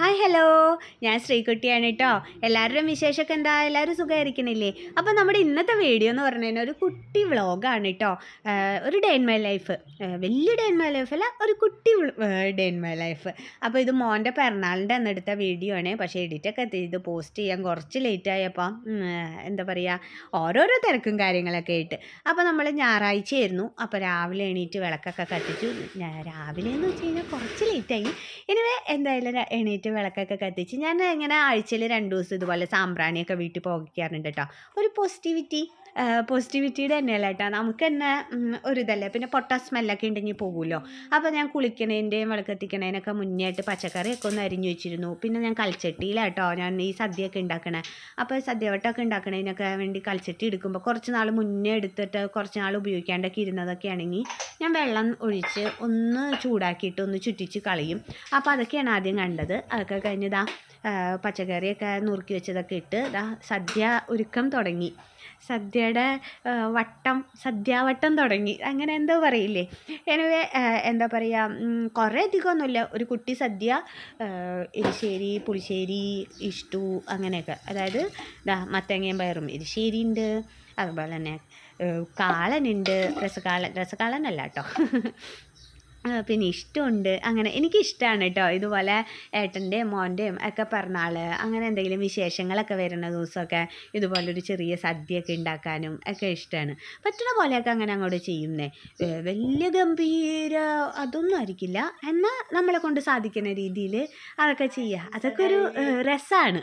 Hi hello ഞാൻ ശ്രീകുട്ടിയാണ് കേട്ടോ. എല്ലാവരുടെയും വിശേഷമൊക്കെ എന്താ? എല്ലാവരും സുഖമായിരിക്കണില്ലേ? അപ്പോൾ നമ്മുടെ ഇന്നത്തെ വീഡിയോ എന്ന് പറഞ്ഞു കഴിഞ്ഞാൽ ഒരു കുട്ടി വ്ളോഗാണ് കേട്ടോ. ഒരു ഡേ ഇൻ മൈ ലൈഫ് വലിയ ഡേ ഇൻ മൈ ലൈഫ് അല്ല ഒരു കുട്ടി ഡേ ഇൻ മൈ ലൈഫ് അപ്പോൾ ഇത് മോന്റെ പിറന്നാളിന്റെ അന്നെടുത്ത വീഡിയോ ആണ്. പക്ഷേ എഡിറ്റൊക്കെ ചെയ്ത് പോസ്റ്റ് ചെയ്യാൻ കുറച്ച് ലേറ്റ് ആയപ്പോൾ എന്താ പറയുക ഓരോരോ തിരക്കും കാര്യങ്ങളൊക്കെ ആയിട്ട്. അപ്പോൾ നമ്മൾ ഞായറാഴ്ചയായിരുന്നു. അപ്പോൾ രാവിലെ എണീറ്റ് വിളക്കൊക്കെ കത്തിച്ചു. രാവിലെ എന്ന് വെച്ച് കഴിഞ്ഞാൽ കുറച്ച് ലേറ്റായി എനിവേ എന്തായാലും ര- എണീറ്റ് വിളക്കൊക്കെ കത്തിച്ച് ഞാൻ ഇങ്ങനെ ആഴ്ചയിൽ രണ്ട് ദിവസം ഇതുപോലെ സാമ്പ്രാണിയൊക്കെ വീട്ടിൽ പോകിക്കാറുണ്ട് കേട്ടോ. ഒരു പോസിറ്റിവിറ്റി പോസിറ്റിവിറ്റിയുടെ തന്നെയല്ല കേട്ടോ. നമുക്ക് തന്നെ ഒരിതല്ലേ. പിന്നെ പൊട്ട സ്മെല്ലൊക്കെ ഉണ്ടെങ്കിൽ പോകുമല്ലോ അപ്പോൾ ഞാൻ കുളിക്കണേന്റെയും വിളക്കെത്തിക്കണേനൊക്കെ മുന്നേ പച്ചക്കറിയൊക്കെ ഒന്ന് അരിഞ്ഞു വെച്ചിരുന്നു. പിന്നെ ഞാൻ കൽച്ചട്ടിയിലാട്ടോ ഞാൻ ഈ സദ്യയൊക്കെ ഉണ്ടാക്കണേ. അപ്പോൾ സദ്യവട്ടമൊക്കെ ഉണ്ടാക്കണതിനൊക്കെ വേണ്ടി കൽച്ചട്ടി എടുക്കുമ്പോൾ കുറച്ച് നാൾ മുന്നേ എടുത്തിട്ട് കുറച്ച് നാൾ ഉപയോഗിക്കാണ്ടൊക്കെ ഇരുന്നതൊക്കെ ആണെങ്കിൽ ഞാൻ വെള്ളം ഒഴിച്ച് ഒന്ന് ചൂടാക്കിയിട്ട് ഒന്ന് ചുറ്റിച്ച് കളയും. അപ്പോൾ അതൊക്കെയാണ് ആദ്യം കണ്ടത്. അതൊക്കെ കഴിഞ്ഞതാ പച്ചക്കറിയൊക്കെ നുറുക്കി വെച്ചതൊക്കെ ഇട്ട് ദാ സദ്യ ഒരുക്കം തുടങ്ങി. സദ്യയുടെ വട്ടം സദ്യാവട്ടം തുടങ്ങി. അങ്ങനെ എന്തോ പറയില്ലേ? എനിവേ എന്താ പറയുക കുറേ അധികമൊന്നുമില്ല. ഒരു കുട്ടി സദ്യ എരിശ്ശേരി പുളിശ്ശേരി ഇഷ്ടു അങ്ങനെയൊക്കെ. അതായത് ഇതാ മത്തങ്ങയും പയറും. എരിശ്ശേരി ഉണ്ട് അതുപോലെ തന്നെ കാളനുണ്ട് രസകാളൻ രസകാളനല്ല കേട്ടോ. പിന്നെ ഇഷ്ടമുണ്ട്. അങ്ങനെ എനിക്കിഷ്ടമാണ് കേട്ടോ ഇതുപോലെ ഏട്ടന്റെയും മോന്റെയും ഒക്കെ പിറന്നാൾ അങ്ങനെ എന്തെങ്കിലും വിശേഷങ്ങളൊക്കെ വരുന്ന ദിവസമൊക്കെ ഇതുപോലൊരു ചെറിയ സദ്യയൊക്കെ ഉണ്ടാക്കാനും ഒക്കെ ഇഷ്ടമാണ് പറ്റുന്ന പോലെയൊക്കെ അങ്ങനെ അങ്ങോട്ട് ചെയ്യുന്നേ. വലിയ ഗംഭീര അതൊന്നും ആയിരിക്കില്ല. എന്നാൽ നമ്മളെ കൊണ്ട് സാധിക്കുന്ന രീതിയിൽ അതൊക്കെ ചെയ്യുക. അതൊക്കെ ഒരു രസമാണ്.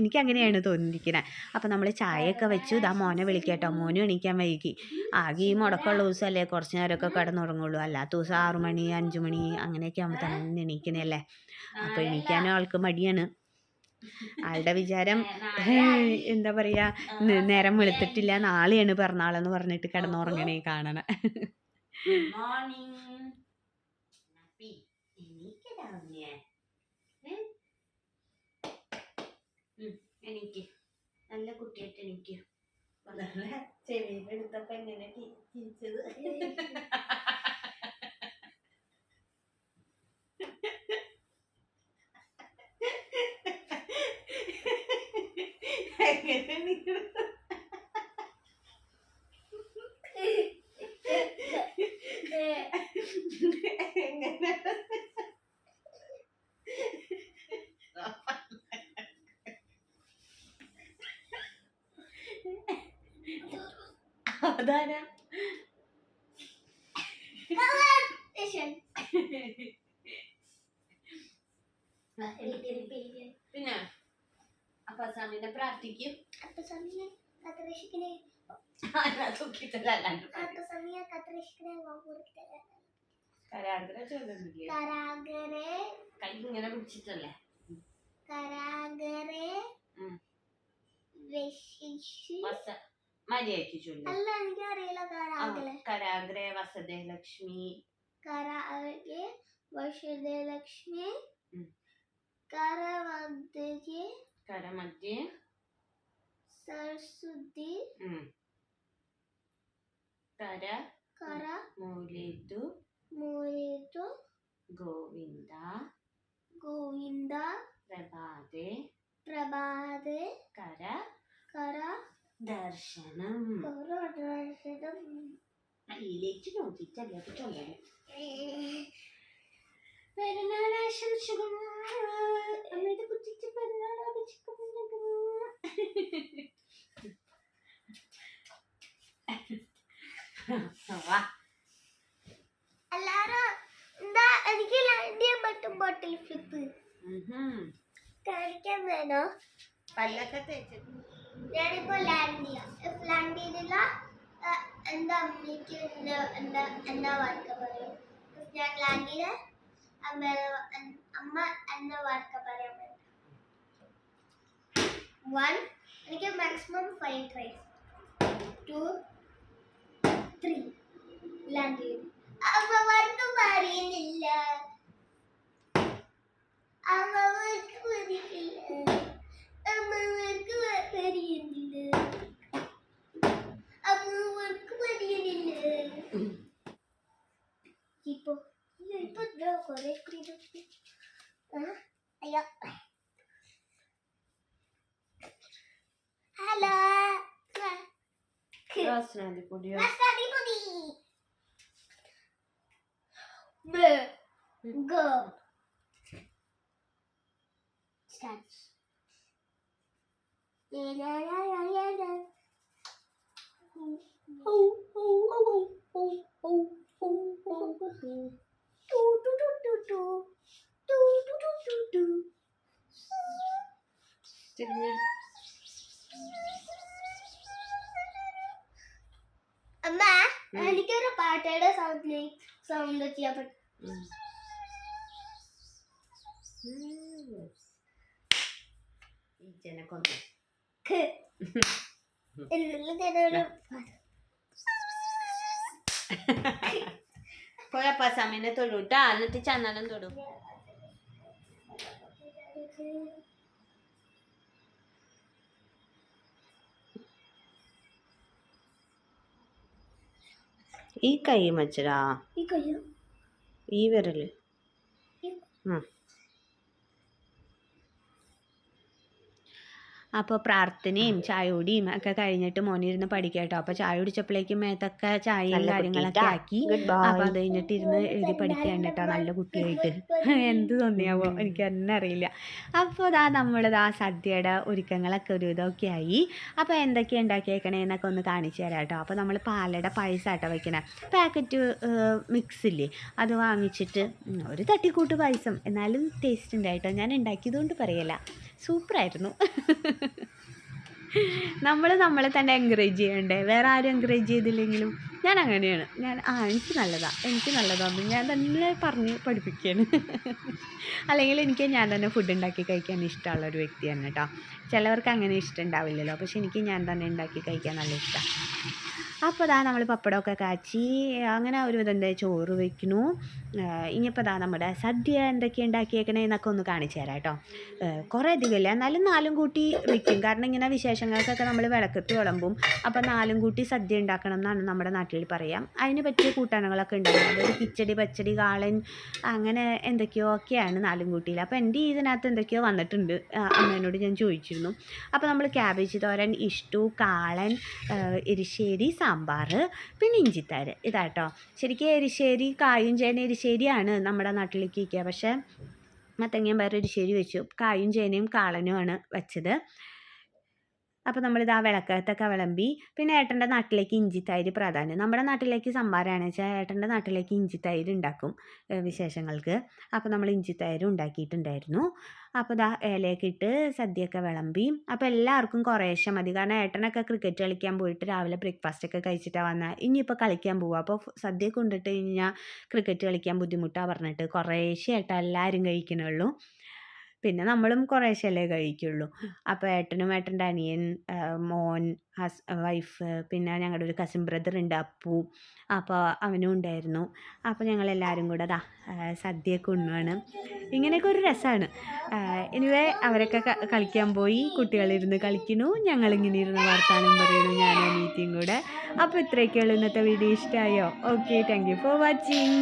എനിക്ക് അങ്ങനെയാണ് തോന്നിയിരിക്കുന്നത് അപ്പോൾ നമ്മൾ ചായയൊക്കെ വെച്ചു. ഇതാ മോനെ വിളിക്കട്ടോ മോനും എണീക്കാൻ വൈകി. ആകെ ഈ മുടക്കമുള്ള ദിവസമല്ലേ? കുറച്ച് നേരമൊക്കെ കിടന്നുറങ്ങുള്ളൂ. അല്ലാത്ത ദിവസം ആറു അഞ്ചു മണി അങ്ങനെയൊക്കെ ആകുമ്പോൾ തന്നെ എണീക്കണല്ലേ അപ്പോൾ എണീക്കാനും ആൾക്ക് മടിയാണ്. ആളുടെ വിചാരം എന്താ പറയാ ന- നേരം വെളുത്തിട്ടില്ല നാളെയാണ് പിറന്നാളെന്ന് പറഞ്ഞിട്ട് കിടന്നുറങ്ങണേ കാണണ. മോർണിംഗ് എനിക്ക് നല്ല കുട്ടിയായിട്ട് എനിക്ക് ചെവിയിലെടുത്തപ്പോ എങ്ങനെ ചിരിച്ചത്? എങ്ങനെ അതാരാ? പിന്നെ? അപ്പൊ സമീനെ പ്രാർത്ഥിക്കും. തൂക്കിട്ടല്ലാണ്ട് കരാഗ്ര ചൊല്ലുന്നില്ലേ കരാഗരെ കൈ ഇങ്ങനെ പിടിച്ചിട്ടല്ലേ? കരാഗരെ മര്യാദയ്ക്ക് ചൊല്ലു അല്ല എനിക്കറിയില്ല കരാഗലെ കരാഗ്രേ വസതേ ലക്ഷ്മി കരാഗെ വശുദേലക്ഷ്മി ഉം. കരവദ്യയെ കരമധ്യേ സരസ്വതി ഉം. കര കര മൂലിതു മൂലിതു ഗോവിന്ദ ഗോവിന്ദ പ്രഭാതേ പ്രഭാതേ കര കര ദർശനം കരദർശനം അതിലേക്ക് നോക്കിയിട്ടല്ലേ അപ്പൊ ചൊല്ലണം പെരുന്നാളാശംസകൾ അമ്മയുടെ കുട്ടിക്ക് പെരുന്നാൾ എല്ലാരും എന്താ എനിക്ക് ലാൻഡ് ചെയ്യാൻ പറ്റും ബോട്ടിൽ ഫ്ലിപ്പ് കാണിക്കാൻ വേണോ? പല്ലൊക്കെ തേച്ചിട്ട് ഞാനിപ്പോ ലാൻഡ് ചെയ്യാം ഇഫ് ലാൻഡ് ചെയ്തില്ല എന്താ അമ്മയ്ക്ക് എന്താ എന്താ എന്താ വാർക്ക പറയും? If ഞാൻ ലാൻഡ് ചെയ്ത അമ്മ അമ്മ എന്താ വാർക്ക പറയാൻ വൺ എനിക്ക് maximum five try two three land ചെയ്തു അമ്മ വർക്കും പറയുന്നില്ല. അമ്മ വാർക്ക പറയുന്നില്ല അമ്മയ്ക്ക് പറയുന്നില്ല അമ്മയ്ക്ക് പറയുന്നില്ല ഇപ്പൊ ഇപ്പൊ കുറെ അയ്യോ mısır dipodi ya? Mısır dipodi. B. Go. Start. എനിക്കൊരു പാട്ടയുടെ സൗണ്ട് സൗണ്ട് ചെയ്യാൻ പറ്റും സമയനെ തൊടൂട്ടാ. എന്നിട്ട് ചന്നാലും തൊടും. ഈ കൈ മച്ചടാ. ഈ വിരൽ. ആ അപ്പോൾ പ്രാർത്ഥനയും ചായയോടിയും ഒക്കെ കഴിഞ്ഞിട്ട് മോനിരുന്ന് പഠിക്കുക കേട്ടോ അപ്പോൾ ചായ കുടിച്ചപ്പോഴേക്കും മേത്തൊക്കെ ചായയും കാര്യങ്ങളൊക്കെ ആക്കി. അപ്പോൾ അത് കഴിഞ്ഞിട്ട് ഇരുന്ന് എഴുതി പഠിക്കുകയാണ് കേട്ടോ നല്ല കുട്ടിയായിട്ട്. എന്ത് തോന്നിയാവോ? എനിക്ക് തന്നെ അറിയില്ല. അപ്പോൾ ഇതാ നമ്മളിതാ സദ്യയുടെ ഒരുക്കങ്ങളൊക്കെ ഒരു ഇതൊക്കെ ആയി. അപ്പോൾ എന്തൊക്കെ ഉണ്ടാക്കിയേക്കണേ എന്നൊക്കെ ഒന്ന് കാണിച്ചു തരാം കേട്ടോ അപ്പോൾ നമ്മൾ പാലട പായസമാട്ടോ വയ്ക്കണേ പാക്കറ്റ് മിക്സ് ഇല്ലേ അത് വാങ്ങിച്ചിട്ട് ഒരു തട്ടിക്കൂട്ട് പായസം. എന്നാലും ടേസ്റ്റ് ഉണ്ടായിട്ടോ ഞാൻ ഉണ്ടാക്കിയതുകൊണ്ട് പറയല സൂപ്പറായിരുന്നു. നമ്മൾ നമ്മളെ തന്നെ എൻകറേജ് ചെയ്യണ്ടേ? വേറെ ആരും എൻകറേജ് ചെയ്തില്ലെങ്കിലും ഞാൻ അങ്ങനെയാണ്. ഞാൻ ആ എനിക്ക് നല്ലതാ. എനിക്ക് നല്ലതാന്ന് ഞാൻ തന്നെ പറഞ്ഞ് പഠിപ്പിക്കുകയാണ് അല്ലെങ്കിൽ എനിക്ക് ഞാൻ തന്നെ ഫുഡ് ഉണ്ടാക്കി കഴിക്കാൻ ഇഷ്ടമുള്ള ഒരു വ്യക്തിയാണ് കേട്ടോ. ചിലവർക്ക് അങ്ങനെ ഇഷ്ടം ഉണ്ടാവില്ലല്ലോ. പക്ഷെ എനിക്ക് ഞാൻ തന്നെ ഉണ്ടാക്കി കഴിക്കാൻ നല്ല ഇഷ്ടമാണ് അപ്പോൾ ഇതാ നമ്മൾ പപ്പടമൊക്കെ കാച്ചി അങ്ങനെ ഒരു വിധം എന്താ ചോറ് വയ്ക്കണു ഇനിയിപ്പോൾ ഇതാ നമ്മുടെ സദ്യ എന്തൊക്കെ ഉണ്ടാക്കിയേക്കണേ എന്നൊക്കെ ഒന്ന് കാണിച്ചു തരാം കേട്ടോ. കുറേ അധികമില്ല. എന്നാലും നാലും കൂട്ടി വയ്ക്കും കാരണം ഇങ്ങനെ വിശേഷങ്ങൾക്കൊക്കെ നമ്മൾ വിളക്കത്ത് വിളമ്പും. അപ്പോൾ നാലും കൂട്ടി സദ്യ ഉണ്ടാക്കണം എന്നാണ് നമ്മുടെ നാട്ടിൽ പറയാം. അതിന് പറ്റിയ കൂട്ടാനങ്ങളൊക്കെ ഉണ്ടാകും. അതായത് കിച്ചടി പച്ചടി കാളൻ അങ്ങനെ എന്തൊക്കെയോ ഒക്കെയാണ് നാലും കൂട്ടിയിൽ അപ്പോൾ എന്റെ ഇതിനകത്ത് എന്തൊക്കെയോ വന്നിട്ടുണ്ട്. അമ്മേനോട് ഞാൻ ചോദിച്ചിരുന്നു. അപ്പോൾ നമ്മൾ ക്യാബേജ് തോരൻ ഇഷ്ടു കാളൻ എരിശ്ശേരി സാമ്പാർ. പിന്നെ ഇഞ്ചിത്താര്. ഇതാട്ടോ. ശരിക്കും എരിശ്ശേരി കായും ചേന എരിശ്ശേരിയാണ് നമ്മുടെ നാട്ടിലേക്ക് പക്ഷേ മത്തങ്ങയും വേറെ എരിശ്ശേരി വെച്ചു. കായും ചേനയും കാളനുമാണ് വെച്ചത്. അപ്പോൾ നമ്മളിത് ആ വിളക്കത്തൊക്കെ വിളമ്പി പിന്നെ ഏട്ടന്റെ നാട്ടിലേക്ക് ഇഞ്ചിത്തൈര് പ്രാധാന്യം. നമ്മുടെ നാട്ടിലേക്ക് സംഭാരമാണ് വെച്ചാൽ ഏട്ടന്റെ നാട്ടിലേക്ക് ഇഞ്ചിത്തൈര് ഉണ്ടാക്കും വിശേഷങ്ങൾക്ക്. അപ്പോൾ നമ്മൾ ഇഞ്ചിത്തൈര് ഉണ്ടാക്കിയിട്ടുണ്ടായിരുന്നു. അപ്പോൾ ഇതാ ഇലയൊക്കെ ഇട്ട് സദ്യയൊക്കെ വിളമ്പി. അപ്പോൾ എല്ലാവർക്കും കുറേശ്ശെ മതി. കാരണം ഏട്ടനൊക്കെ ക്രിക്കറ്റ് കളിക്കാൻ പോയിട്ട് രാവിലെ ബ്രേക്ക്ഫാസ്റ്റ് ഒക്കെ കഴിച്ചിട്ടാണ് വന്നത് ഇനിയിപ്പോൾ കളിക്കാൻ പോവുക അപ്പോൾ സദ്യ കൊണ്ടിട്ട് കഴിഞ്ഞാൽ ക്രിക്കറ്റ് കളിക്കാൻ ബുദ്ധിമുട്ടാണ് പറഞ്ഞിട്ട് കുറേശ്ശെ ഏട്ടാ എല്ലാവരും കഴിക്കണുള്ളൂ പിന്നെ നമ്മളും കുറേശ്ശല്ലേ കഴിക്കുള്ളൂ. അപ്പോൾ ഏട്ടനും ഏട്ടന്റെ അനിയൻ മോൻ ഹസ് വൈഫ് പിന്നെ ഞങ്ങളുടെ ഒരു കസിൻ ബ്രദർ ഉണ്ട് അപ്പു. അപ്പോൾ അവനും ഉണ്ടായിരുന്നു. അപ്പോൾ ഞങ്ങളെല്ലാവരും കൂടെ അതാ സദ്യയൊക്കെ ഉണ്ണുവാണ് ഇങ്ങനെയൊക്കെ ഒരു രസമാണ് എനിവേ അവരൊക്കെ കളിക്കാൻ പോയി. കുട്ടികളിരുന്ന് കളിക്കുന്നു. ഞങ്ങളിങ്ങനെ ഇരുന്ന് വർത്താനം പറയുന്നു ഞാൻ അനീറ്റിയും കൂടെ. അപ്പോൾ ഇത്രയൊക്കെയുള്ളൂ ഇന്നത്തെ വീഡിയോ. ഇഷ്ടമായോ okay thank you for watching